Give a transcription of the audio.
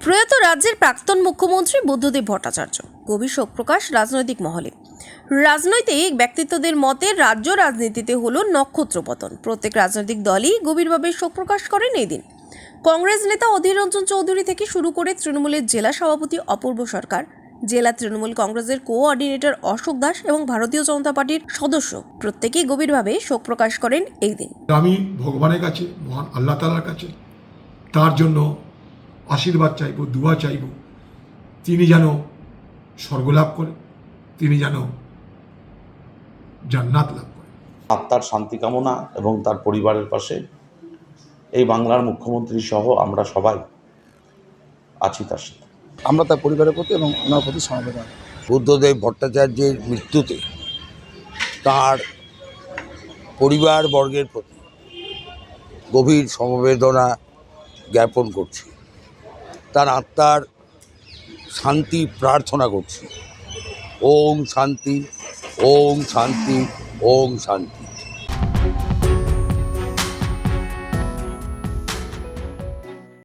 প্রয়াত রাজ্যের প্রাক্তন মুখ্যমন্ত্রী বুদ্ধদেব ভট্টাচার্য, গভীর শোক প্রকাশ রাজনৈতিক মহলে। রাজনৈতিক ব্যক্তিত্বদের মতে রাজ্য রাজনীতিতে হলো নক্ষত্র পতন। প্রত্যেক রাজনৈতিক দলই গভীরভাবে শোক প্রকাশ করেন এই দিন। কংগ্রেস নেতা অধীর রঞ্জন চৌধুরী থেকে শুরু করে তৃণমূলের জেলা সভাপতি অপূর্ব সরকার, জেলা তৃণমূল কংগ্রেসের কোঅর্ডিনেটর অশোক দাস এবং ভারতীয় জনতা পার্টির সদস্য প্রত্যেকেই গভীরভাবে শোক প্রকাশ করেন এই দিন। আমি ভগবানের কাছে, মহান আল্লাহ তালার কাছে তার জন্য আশীর্বাদ চাইব দুয়া চাইব। তিনি যেন স্বর্গলাভ করে তিনি যেন জান্নাত লাভ করে। আত্মার শান্তি কামনা এবং তার পরিবারের পাশে এই বাংলার মুখ্যমন্ত্রী সহ আমরা সবাই আছি তার সাথে। আমরা তার পরিবারের প্রতি এবং ওনার প্রতি সমবেদনা। বুদ্ধদেব ভট্টাচার্যের মৃত্যুতে তার পরিবার বর্গের প্রতি গভীর সমবেদনা জ্ঞাপন করছি। তার আত্মার শান্তি প্রার্থনা করছি। ওম শান্তি ওম শান্তি ওম শান্তি।